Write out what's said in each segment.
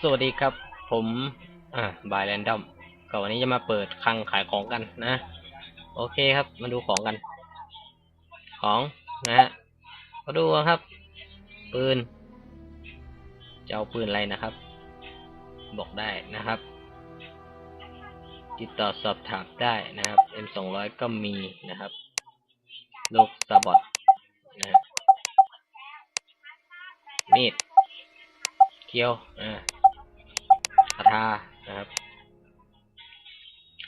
สวัสดีครับ ผมอ่าบายแรนดอมก็วันนี้จะมาเปิดคลังขายของกันนะ โอเคครับ มาดูของกัน ของนะฮะมาดูครับ ปืนจะเอาปืนอะไรนะครับ บอกได้นะครับ ติดต่อสอบถามได้นะครับ M สองร้อยก็มีนะครับลูกซาบอทนะฮะมีด คียวอ่าคาทานะครับ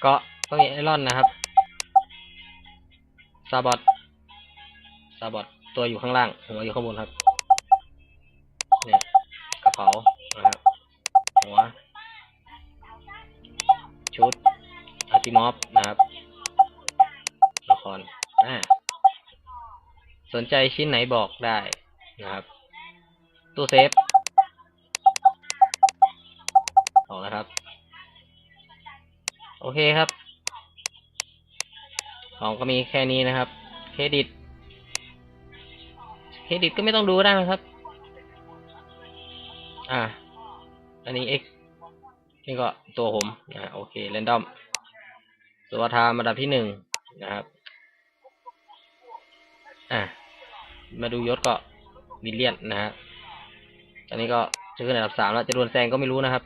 ก็ต้องมีไอรอนนะครับซาบอทซาบอทตัวอยู่ข้างล่าง หัวอยู่ข้างบนครับ เนี่ยกระเป๋านะครับ หัว ชุดอาร์ติมอฟนะครับละครอ่าสนใจชิ้นไหนบอกได้นะครับ ตู้เซฟ อเคครับ ของก็มีแค่นี้นะครับ เครดิต เครดิตก็ไม่ต้องดูได้นะครับ อ่า อันนี้ x นี่ก็ตัวผมนะโอเคเรนดอมตัวทามอันดับที่หนึ่งนะครับ อ่ามาดูยศก็มิเลียนนะฮะตอนนี้ก็จะขึ้นอันดับสามแล้วจะโดนแซงก็ไม่รู้นะครับ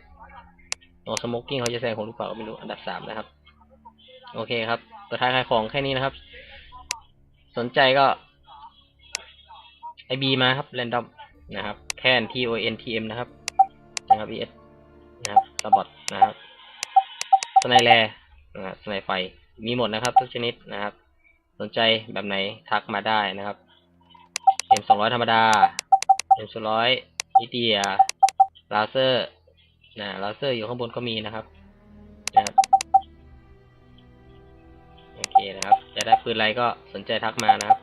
โอสโมกกิ้งเขาจะแซงผมหรือเปล่าก็ไม่รู้อันดับสามนะครับ โอเคครับตัวท้ายขายของแค่นี้นะครับ สนใจก็ไอบีมาครับแรนดอมนะครับ แค่ T O N T M นะครับนะครับ E S นะครับสบอทนะครับสไนแลนะครับสไนไฟ มีหมดนะครับ ทุกชนิดนะครับ สนใจแบบไหนทักมาได้นะครับ M สองร้อยธรรมดา M สองร้อยนิเดียลาเซอร์ นะลาเซอร์อยู่ข้างบนก็มีนะครับนะครับโอเคนะครับจะได้ปืนอะไรก็สนใจทักมานะครับ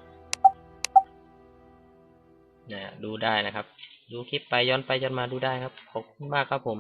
นะดูได้นะครับ ดูคลิปไปย้อนไปย้อนมาดูได้ครับขอบคุณมากครับผม